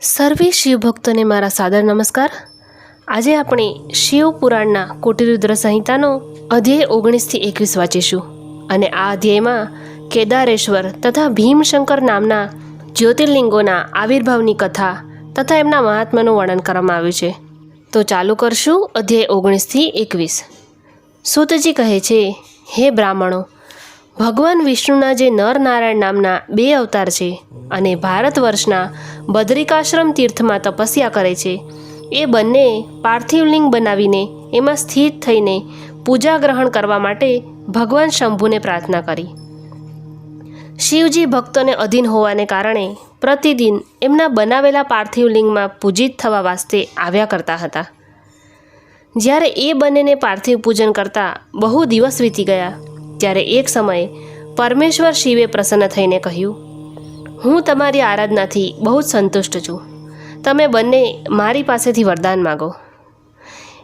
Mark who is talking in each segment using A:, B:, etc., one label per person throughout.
A: સર્વે શિવભક્તોને મારા સાદર નમસ્કાર. આજે આપણે શિવ પુરાણના કોટિરુદ્ર સંહિતાનો અધ્યાય ઓગણીસથી એકવીસ વાંચીશું અને આ અધ્યાયમાં કેદારેશ્વર તથા ભીમશંકર નામના જ્યોતિર્લિંગોના આવિર્ભાવની કથા તથા એમના મહાત્માનું વર્ણન કરવામાં આવ્યું છે. તો ચાલુ કરશું અધ્યાય ઓગણીસથી એકવીસ. સુતજી કહે છે, હે બ્રાહ્મણો ભગવાન વિષ્ણુના જે નર નારાયણ નામના બે અવતાર છે અને ભારત વર્ષના બદ્રિકાશ્રમ તીર્થમાં તપસ્યા કરે છે, એ બંને પાર્થિવલિંગ બનાવીને એમાં સ્થિત થઈને પૂજા ગ્રહણ કરવા માટે ભગવાન શંભુને પ્રાર્થના કરી. શિવજી ભક્તોને અધીન હોવાને કારણે પ્રતિદિન એમના બનાવેલા પાર્થિવલિંગમાં પૂજિત થવા વાસ્તે આવ્યા કરતા હતા. જ્યારે એ બંનેને પાર્થિવ પૂજન કરતા બહુ દિવસ વીતી ગયા ત્યારે એક સમયે પરમેશ્વર શિવે પ્રસન્ન થઈને કહ્યું, હું તમારી આરાધનાથી બહુ જ સંતુષ્ટ છું. તમે બંને મારી પાસેથી વરદાન માગો.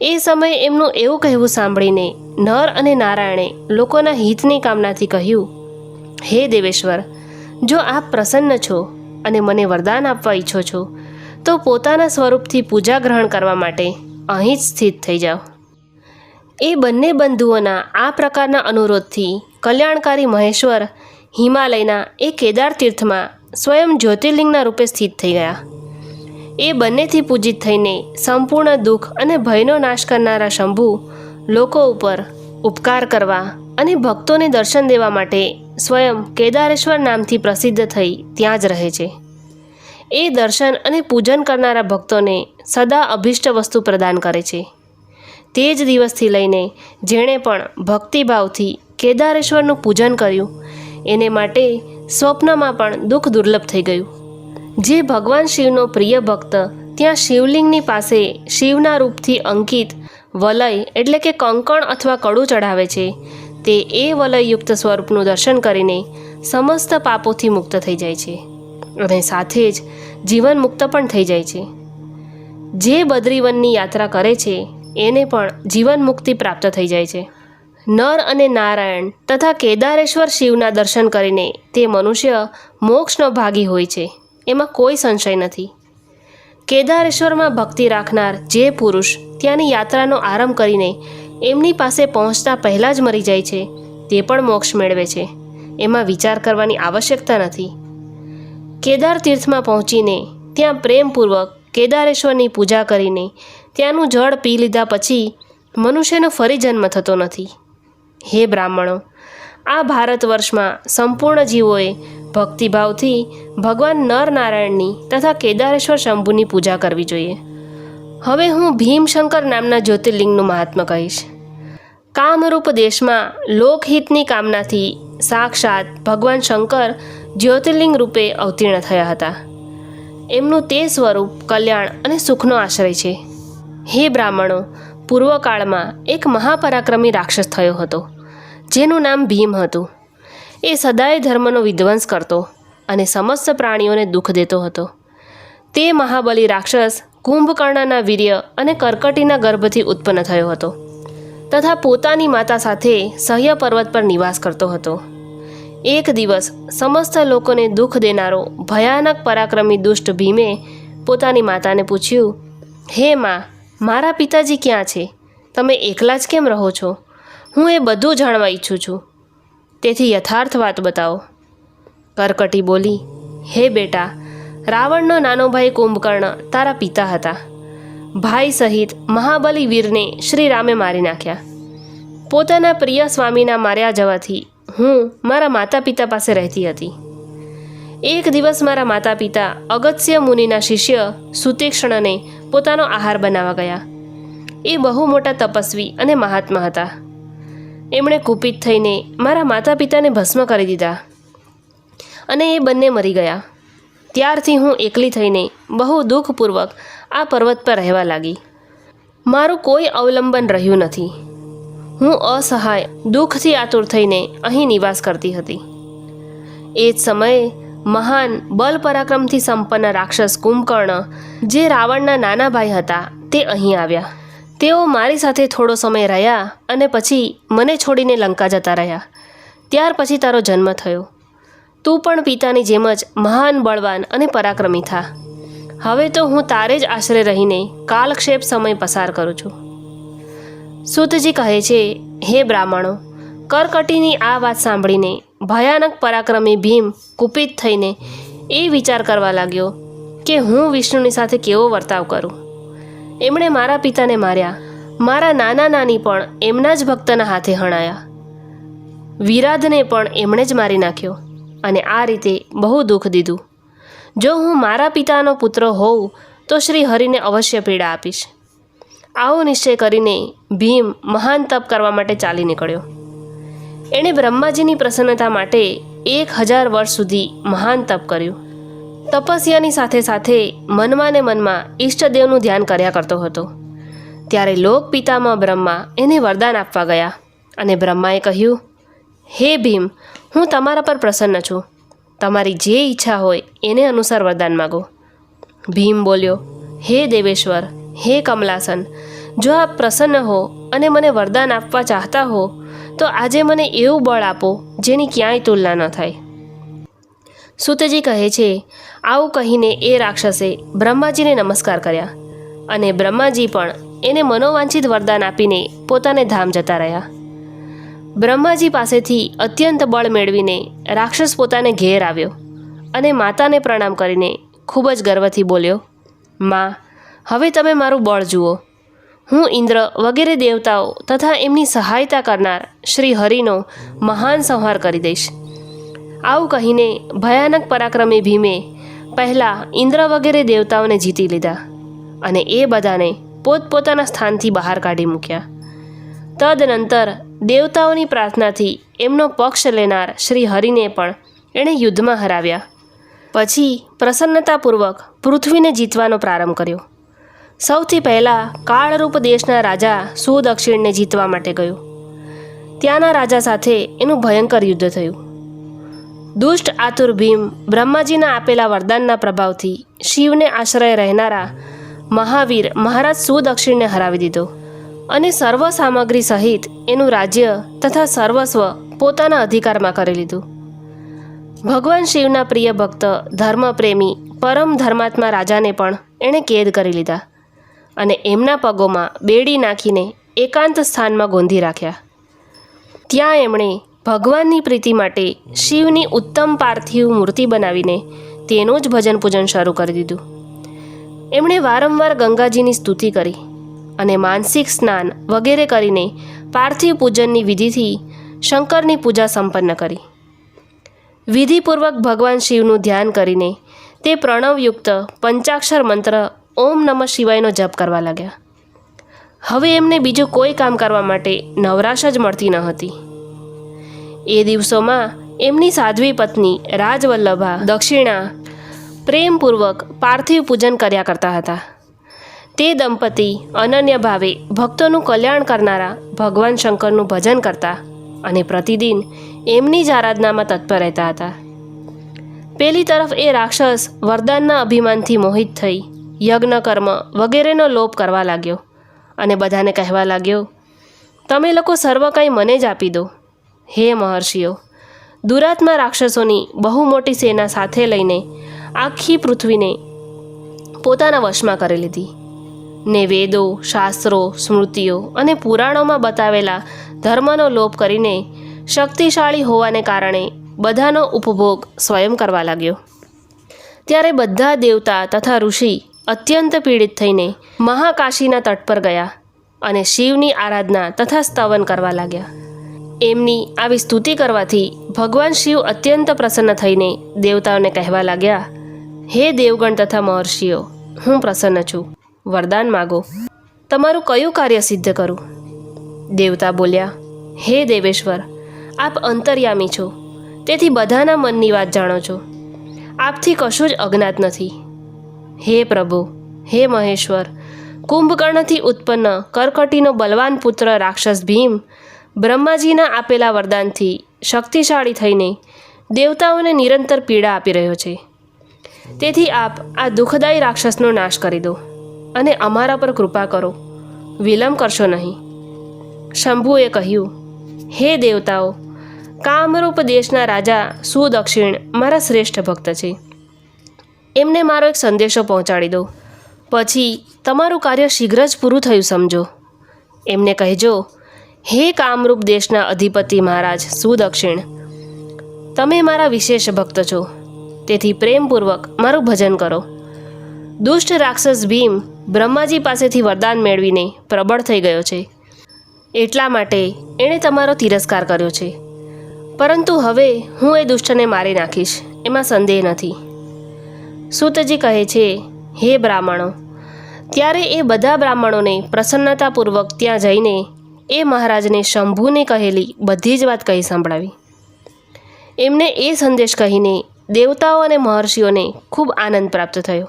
A: એ સમયે એમનું એવું કહેવું સાંભળીને નર અને નારાયણે લોકોના હિતની કામનાથી કહ્યું, હે દેવેશ્વર, જો આપ પ્રસન્ન છો અને મને વરદાન આપવા ઈચ્છો છો, તો પોતાના સ્વરૂપથી પૂજા ગ્રહણ કરવા માટે અહીં જ સ્થિત થઈ જાઓ. એ બંને બંધુઓના આ પ્રકારના અનુરોધથી કલ્યાણકારી મહેશ્વર હિમાલયના એ કેદાર તીર્થમાં સ્વયં જ્યોતિર્લિંગના રૂપે સ્થિત થઈ ગયા. એ બંનેથી પૂજિત થઈને સંપૂર્ણ દુઃખ અને ભયનો નાશ કરનારા શંભુ લોકો ઉપર ઉપકાર કરવા અને ભક્તોને દર્શન દેવા માટે સ્વયં કેદારેશ્વર નામથી પ્રસિદ્ધ થઈ ત્યાં જ રહે છે. એ દર્શન અને પૂજન કરનારા ભક્તોને સદા અભિષ્ટ વસ્તુ પ્રદાન કરે છે. તે જ દિવસથી લઈને જેણે પણ ભક્તિભાવથી કેદારેશ્વરનું પૂજન કર્યું, એને માટે સ્વપ્નમાં પણ દુઃખ દુર્લભ થઈ ગયું. જે ભગવાન શિવનો પ્રિય ભક્ત ત્યાં શિવલિંગની પાસે શિવના રૂપથી અંકિત વલય એટલે કે કંકણ અથવા કડું ચઢાવે છે, તે એ વલયયુક્ત સ્વરૂપનું દર્શન કરીને સમસ્ત પાપોથી મુક્ત થઈ જાય છે અને સાથે જ જીવન મુક્ત પણ થઈ જાય છે. જે બદ્રીવનની યાત્રા કરે છે એને પણ જીવન મુક્તિ પ્રાપ્ત થઈ જાય છે. નર અને નારાયણ તથા કેદારેશ્વર શિવના દર્શન કરીને તે મનુષ્ય મોક્ષનો ભાગી હોય છે. એમાં કોઈ સંશય નથી. કેદારેશ્વરમાં ભક્તિ રાખનાર જે પુરુષ ત્યાંની યાત્રાનો આરંભ કરીને એમની પાસે પહોંચતા પહેલાં જ મરી જાય છે, તે પણ મોક્ષ મેળવે છે. એમાં વિચાર કરવાની આવશ્યકતા નથી. કેદાર તીર્થમાં પહોંચીને ત્યાં પ્રેમપૂર્વક કેદારેશ્વરની પૂજા કરીને ત્યાંનું જળ પી લીધા પછી મનુષ્યનો ફરી જન્મ થતો નથી. હે બ્રાહ્મણો, આ ભારત વર્ષમાં સંપૂર્ણ જીવોએ ભક્તિભાવથી ભગવાન નર નારાયણની તથા કેદારેશ્વર શંભુની પૂજા કરવી જોઈએ. હવે હું ભીમશંકર નામના જ્યોતિર્લિંગનું મહાત્મ્ય કહીશ. કામરૂપ દેશમાં લોકહિતની કામનાથી સાક્ષાત ભગવાન શંકર જ્યોતિર્લિંગ રૂપે અવતીર્ણ થયા હતા. એમનું તે સ્વરૂપ કલ્યાણ અને સુખનો આશ્રય છે. હે બ્રાહ્મણો, પૂર્વકાળમાં એક મહાપરાક્રમી રાક્ષસ થયો હતો, જેનું નામ ભીમ હતું. એ સદાય ધર્મનો વિધ્વંસ કરતો અને સમસ્ત પ્રાણીઓને દુઃખ દેતો હતો. તે મહાબલી રાક્ષસ કુંભકર્ણના વીર્ય અને કર્કટીના ગર્ભથી ઉત્પન્ન થયો હતો તથા પોતાની માતા સાથે સહ્ય પર્વત પર નિવાસ કરતો હતો. એક દિવસ સમસ્ત લોકોને દુઃખ દેનારો ભયાનક પરાક્રમી દુષ્ટ ભીમે પોતાની માતાને પૂછ્યું, હે માં મારા પિતાજી ક્યાં છે? તમે એકલા જ કેમ રહો છો? હું એ બધું જાણવા ઈચ્છું છું. તેથી યથાર્થ વાત બતાવો. કરકટી બોલી, હે બેટા, રાવણનો નાનો ભાઈ કુંભકર્ણ તારા પિતા હતા. ભાઈ સહિત મહાબલી વીરને શ્રી રામે મારી નાખ્યા. પોતાના પ્રિય સ્વામીના માર્યા જવાથી હું મારા માતા પિતા પાસે રહેતી હતી. એક દિવસ મારા માતા પિતા અગત્ય મુનિના શિષ્ય સુતીક્ષણને પોતાનો આહાર બનાવવા ગયા. એ બહુ મોટા તપસ્વી અને મહાત્મા હતા. એમણે કુપિત થઈને મારા માતા પિતાને ભસ્મ કરી દીધા અને એ બંને મરી ગયા. ત્યારથી હું એકલી થઈને બહુ દુઃખપૂર્વક આ પર્વત પર રહેવા લાગી. મારું કોઈ અવલંબન રહ્યું નથી. હું અસહાય, દુઃખથી આતુર થઈને અહીં નિવાસ કરતી હતી. એ જ સમયે મહાન બલ પરાક્રમથી સંપન્ન રાક્ષસ કુંભકર્ણ, જે રાવણના નાના ભાઈ હતા, તે અહીં આવ્યા. તેઓ મારી સાથે થોડો સમય રહ્યા અને પછી મને છોડીને લંકા જતા રહ્યા. ત્યાર પછી તારો જન્મ થયો. તું પણ પિતાની જેમ જ મહાન, બળવાન અને પરાક્રમી થા. હવે તો હું તારે જ આશરે રહીને કાલક્ષેપ સમય પસાર કરું છું. સુતજી કહે છે, હે બ્રાહ્મણો, કરકટીની આ વાત સાંભળીને ભયાનક પરાક્રમી ભીમ કુપિત થઈને એ વિચાર કરવા લાગ્યો કે હું વિષ્ણુની સાથે કેવો વર્તાવ કરું. એમણે મારા પિતાને માર્યા. મારા નાના નાની પણ એમના જ ભક્તના હાથે હણાયા. વિરાધને પણ એમણે જ મારી નાખ્યો અને આ રીતે બહુ દુઃખ દીધું. જો હું મારા પિતાનો પુત્ર હોઉં તો શ્રી હરિને અવશ્ય પીડા આપીશ. આવો નિશ્ચય કરીને ભીમ મહાન તપ કરવા માટે ચાલી નીકળ્યો. એણે બ્રહ્માજીની પ્રસન્નતા માટે એક હજાર વર્ષ સુધી મહાન તપ કર્યું. તપસ્યાની સાથે સાથે મનમાં ને મનમાં ઈષ્ટદેવનું ધ્યાન કર્યા કરતો હતો. ત્યારે લોક પિતામાં બ્રહ્મા એને વરદાન આપવા ગયા અને બ્રહ્માએ કહ્યું, હે ભીમ, હું તમારા પર પ્રસન્ન છું. તમારી જે ઈચ્છા હોય એને અનુસાર વરદાન માગો. ભીમ બોલ્યો, હે દેવેશ્વર, હે કમલાસન, જો આપ પ્રસન્ન હો અને મને વરદાન આપવા ચાહતા હો તો આજે મને એવું બળ આપો, જેની ક્યાંય તુલના ન થાય. સુતજી કહે છે, આવું કહીને એ રાક્ષસે બ્રહ્માજીને નમસ્કાર કર્યા અને બ્રહ્માજી પણ એને મનોવાંછિત વરદાન આપીને પોતાને ધામ જતા રહ્યા. બ્રહ્માજી પાસેથી અત્યંત બળ મેળવીને રાક્ષસ પોતાને ઘેર આવ્યો અને માતાને પ્રણામ કરીને ખૂબ જ ગર્વથી બોલ્યો, માં, હવે તમે મારું બળ જુઓ. હું ઇન્દ્ર વગેરે દેવતાઓ તથા એમની સહાયતા કરનાર શ્રી હરિનો મહાન સંહાર કરી દઈશ. આવું કહીને ભયાનક પરાક્રમી ભીમે પહેલાં ઇન્દ્ર વગેરે દેવતાઓને જીતી લીધા અને એ બધાને પોતપોતાના સ્થાનથી બહાર કાઢી મૂક્યા. તદનંતર દેવતાઓની પ્રાર્થનાથી એમનો પક્ષ લેનાર શ્રી હરિને પણ એણે યુદ્ધમાં હરાવ્યા. પછી પ્રસન્નતાપૂર્વક પૃથ્વીને જીતવાનો પ્રારંભ કર્યો. સૌથી પહેલાં કાળરૂપ દેશના રાજા સુદક્ષિણને જીતવા માટે ગયો. ત્યાંના રાજા સાથે એનું ભયંકર યુદ્ધ થયું. દુષ્ટ આતુર ભીમ બ્રહ્માજીના આપેલા વરદાનના પ્રભાવથી શિવને આશ્રય રહેનારા મહાવીર મહારાજ સુદક્ષિણને હરાવી દીધો અને સર્વ સામગ્રી સહિત એનું રાજ્ય તથા સર્વસ્વ પોતાના અધિકારમાં કરી લીધું. ભગવાન શિવના પ્રિય ભક્ત ધર્મપ્રેમી પરમ ધર્માત્મા રાજાને પણ એણે કેદ કરી લીધા. અને એમના પગોમાં બેડી નાખીને એકાંત સ્થાનમાં ગોંધી રાખ્યા. ત્યાં એમણે ભગવાનની પ્રીતિ માટે શિવની ઉત્તમ પાર્થિવ મૂર્તિ બનાવીને તેનું જ ભજન પૂજન શરૂ કરી દીધું. એમણે વારંવાર ગંગાજીની સ્તુતિ કરી અને માનસિક સ્નાન વગેરે કરીને પાર્થિવ પૂજનની વિધિથી શંકરની પૂજા સંપન્ન કરી. વિધિપૂર્વક ભગવાન શિવનું ધ્યાન કરીને તે પ્રણવયુક્ત પંચાક્ષર મંત્ર ઓમ નમઃ શિવાયનો જપ કરવા લાગ્યા. હવે એમને બીજું કોઈ કામ કરવા માટે નવરાશ જ મળતી ન હતી. એ દિવસોમાં એમની સાધ્વી પત્ની રાજવલ્લભા દક્ષિણા પ્રેમપૂર્વક પાર્થિવ પૂજન કર્યા કરતા હતા. તે દંપતી અનન્ય ભાવે ભક્તોનું કલ્યાણ કરનારા ભગવાન શંકરનું ભજન કરતા અને પ્રતિદિન એમની જ આરાધનામાં તત્પર રહેતા હતા. પેલી તરફ એ રાક્ષસ વરદાનના અભિમાનથી મોહિત થઈ યજ્ઞ કર્મ વગેરેનો લોપ કરવા લાગ્યો અને બધાને કહેવા લાગ્યો, તમે લોકો સર્વ કંઈ મને જ આપી દો. હે મહર્ષિઓ, દુરાત્મા રાક્ષસોની બહુ મોટી સેના સાથે લઈને આખી પૃથ્વીને પોતાના વશમાં કરી લીધી. ને વેદો, શાસ્ત્રો, સ્મૃતિઓ અને પુરાણોમાં બતાવેલા ધર્મનો લોપ કરીને શક્તિશાળી હોવાને કારણે બધાનો ઉપભોગ સ્વયં કરવા લાગ્યો. ત્યારે બધા દેવતા તથા ઋષિ અત્યંત પીડિત થઈને મહાકાશીના તટ પર ગયા અને શિવની આરાધના તથા સ્તવન કરવા લાગ્યા. એમની આવી સ્તુતિ કરવાથી ભગવાન શિવ અત્યંત પ્રસન્ન થઈને દેવતાઓને કહેવા લાગ્યા, હે દેવગણ તથા મહર્ષિઓ, હું પ્રસન્ન છું. વરદાન માગો. તમારું કયું કાર્ય સિદ્ધ કરું? દેવતા બોલ્યા, હે દેવેશ્વર, આપ અંતર્યામી છો. તેથી બધાના મનની વાત જાણો છો. આપથી કશું જ અજ્ઞાત નથી. હે પ્રભુ, હે મહેશ્વર, કુંભકર્ણથી ઉત્પન્ન કરકટીનો બલવાન પુત્ર રાક્ષસ ભીમ, બ્રહ્માજીના આપેલા વરદાનથી શક્તિશાળી થઈને દેવતાઓને નિરંતર પીડા આપી રહ્યો છે. તેથી આપ આ દુઃખદાયી રાક્ષસનો નાશ કરી દો અને અમારા પર કૃપા કરો. વિલંબ કરશો નહીં. શંભુએ કહ્યું, હે દેવતાઓ, કામરૂપ દેશના રાજા સુદક્ષિણ મારા શ્રેષ્ઠ ભક્ત છે. એમને મારો એક સંદેશો પહોંચાડી દો. પછી તમારું કાર્ય શીઘ્ર જ પૂરું થયું સમજો. એમને કહેજો, હે કામરૂપ દેશના અધિપતિ મહારાજ, સુદક્ષિણ. તમે મારા વિશેષ ભક્ત છો. તેથી પ્રેમપૂર્વક મારું ભજન કરો. દુષ્ટ રાક્ષસ ભીમ બ્રહ્માજી પાસેથી વરદાન મેળવીને પ્રબળ થઈ ગયો છે. એટલા માટે એણે તમારો તિરસ્કાર કર્યો છે. પરંતુ હવે હું એ દુષ્ટને મારી નાખીશ. એમાં સંદેહ નથી. સૂતજી કહે છે, હે બ્રાહ્મણો, ત્યારે એ બધા બ્રાહ્મણોને પ્રસન્નતાપૂર્વક ત્યાં જઈને એ મહારાજને શંભુને કહેલી બધી જ વાત કહી સંભળાવી. એમને એ સંદેશ કહીને દેવતાઓ અને મહર્ષિઓને ખૂબ આનંદ પ્રાપ્ત થયો.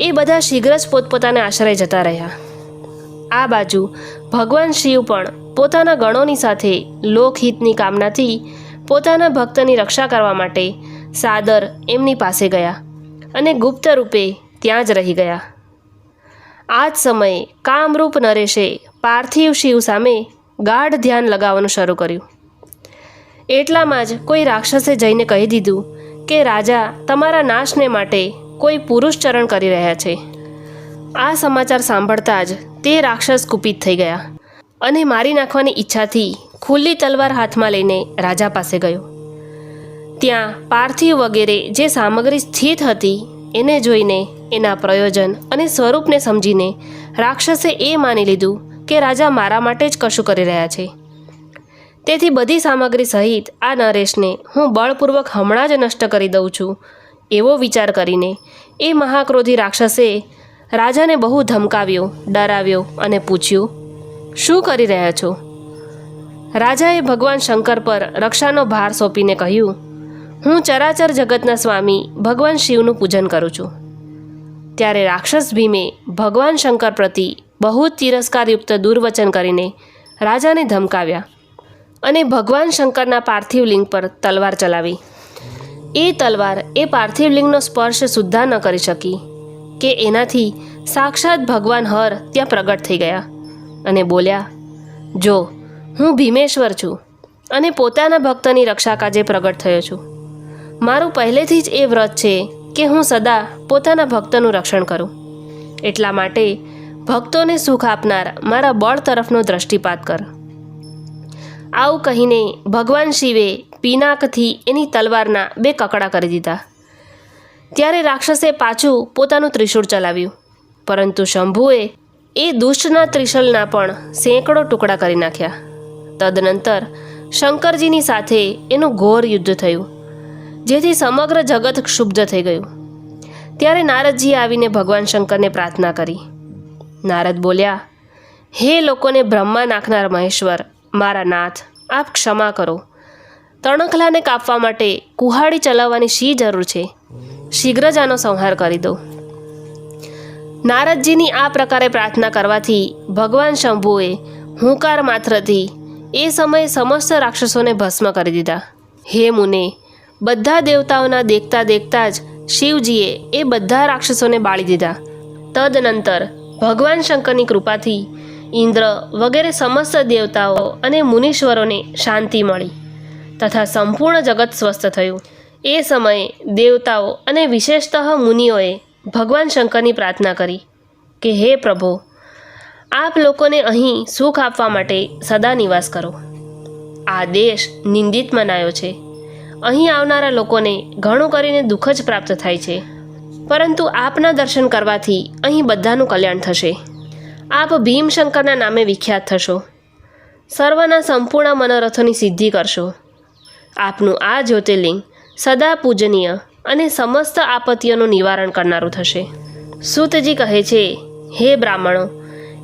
A: એ બધા શીઘ્ર જ પોતપોતાના આશ્રય જતા રહ્યા. આ બાજુ ભગવાન શિવ પણ પોતાના ગણોની સાથે લોકહિતની કામનાથી પોતાના ભક્તની રક્ષા કરવા માટે સાદર એમની પાસે ગયા. અને ગુપ્ત રૂપે ત્યાં જ રહી ગયા. આ જ સમયે કામરૂપ નરેશે પાર્થિવ શિવ સામે ગાઢ ધ્યાન લગાવવાનું શરૂ કર્યું. એટલામાં જ કોઈ રાક્ષસે જઈને કહી દીધું કે, રાજા, તમારા નાશને માટે કોઈ પુરુષ ચરણ કરી રહ્યા છે. આ સમાચાર સાંભળતા જ તે રાક્ષસ કુપિત થઈ ગયા અને મારી નાખવાની ઈચ્છાથી ખુલ્લી તલવાર હાથમાં લઈને રાજા પાસે ગયો. ત્યાં પાર્થિવ વગેરે જે સામગ્રી સ્થિત હતી, એને જોઈને એના પ્રયોજન અને સ્વરૂપને સમજીને રાક્ષસે એ માની લીધું કે રાજા મારા માટે જ કશું કરી રહ્યા છે. તેથી બધી સામગ્રી સહિત આ નરેશને હું બળપૂર્વક હમણાં જ નષ્ટ કરી દઉં છું, એવો વિચાર કરીને એ મહાક્રોધી રાક્ષસે રાજાને બહુ ધમકાવ્યો, ડરાવ્યો અને પૂછ્યું, શું કરી રહ્યા છો? રાજાએ ભગવાન શંકર પર રક્ષાનો ભાર સોંપીને કહ્યું હું ચરાચર જગતના સ્વામી ભગવાન શિવનું પૂજન કરું છું. ત્યારે રાક્ષસ ભીમે ભગવાન શંકર પ્રતિ બહુ તિરસ્કારયુક્ત દુર્વચન કરીને રાજાને ધમકાવ્યા અને ભગવાન શંકરના પાર્થિવ લિંગ પર તલવાર ચલાવી. એ તલવાર એ પાર્થિવ લિંગનો સ્પર્શ સુદ્ધા ન કરી શકી કે એનાથી સાક્ષાત ભગવાન હર ત્યાં પ્રગટ થઈ ગયા અને બોલ્યા, જો, હું ભીમેશ્વર છું અને પોતાના ભક્તની રક્ષા કાજે પ્રગટ થયો છું. મારું પહેલેથી જ એ વ્રત છે કે હું સદા પોતાના ભક્તનું રક્ષણ કરું. એટલા માટે ભક્તોને સુખ આપનાર મારા બળ તરફનો દ્રષ્ટિપાત કર. આવું કહીને ભગવાન શિવે પિનાકથી એની તલવારના બે કકડા કરી દીધા. ત્યારે રાક્ષસે પાછું પોતાનું ત્રિશૂળ ચલાવ્યું. પરંતુ શંભુએ એ દુષ્ટના ત્રિશૂલના પણ સેંકડો ટુકડા કરી નાખ્યા. તદનંતર શંકરજીની સાથે એનું ઘોર યુદ્ધ થયું. જેથી સમગ્ર જગત ક્ષુબ્ધ થઈ ગયું. ત્યારે નારદજીએ આવીને ભગવાન શંકરને પ્રાર્થના કરી. નારદ બોલ્યા, હે લોકોને બ્રહ્મા નાખનાર મહેશ્વર, મારા નાથ, આપ ક્ષમા કરો. તણખલાને કાપવા માટે કુહાડી ચલાવવાની શી જરૂર છે? શીઘ્ર જ આનો સંહાર કરી દો. નારદજીની આ પ્રકારે પ્રાર્થના કરવાથી ભગવાન શંભુએ હુંકાર માત્રથી એ સમયે સમસ્ત રાક્ષસોને ભસ્મ કરી દીધા. હે મુને બધા દેવતાઓના દેખતા દેખતા જ શિવજીએ એ બધા રાક્ષસોને બાળી દીધા. તદનંતર ભગવાન શંકરની કૃપાથી ઇન્દ્ર વગેરે સમસ્ત દેવતાઓ અને મુનીશ્વરોને શાંતિ મળી તથા સંપૂર્ણ જગત સ્વસ્થ થયું. એ સમયે દેવતાઓ અને વિશેષતઃ મુનિઓએ ભગવાન શંકરની પ્રાર્થના કરી કે, હે પ્રભો, આપ લોકોને અહીં સુખ આપવા માટે સદા નિવાસ કરો. આ દેશ નિંદિત મનાયો છે. અહીં આવનારા લોકોને ઘણું કરીને દુઃખ જ પ્રાપ્ત થાય છે. પરંતુ આપના દર્શન કરવાથી અહીં બધાનું કલ્યાણ થશે. આપ ભીમશંકરના નામે વિખ્યાત થશો. સર્વના સંપૂર્ણ મનોરથોની સિદ્ધિ કરશો. આપનું આ જ્યોતિર્લિંગ સદા પૂજનીય અને સમસ્ત આપત્તિઓનું નિવારણ કરનારું થશે. સૂતજી કહે છે, હે બ્રાહ્મણો,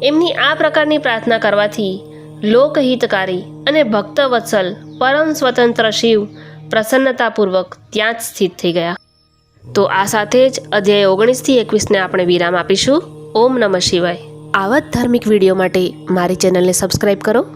A: એમની આ પ્રકારની પ્રાર્થના કરવાથી લોકહિતકારી અને ભક્તવત્સલ પરમ સ્વતંત્ર શિવ પ્રસન્નતાપૂર્વક ત્યાં જ સ્થિત થઈ ગયા. તો આ સાથે જ અધ્યાય ઓગણીસથી એકવીસને આપણે વિરામ આપીશું. ઓમ નમઃ શિવાય. આવા જ ધાર્મિક વીડિયો માટે મારી ચેનલને સબસ્ક્રાઈબ કરો.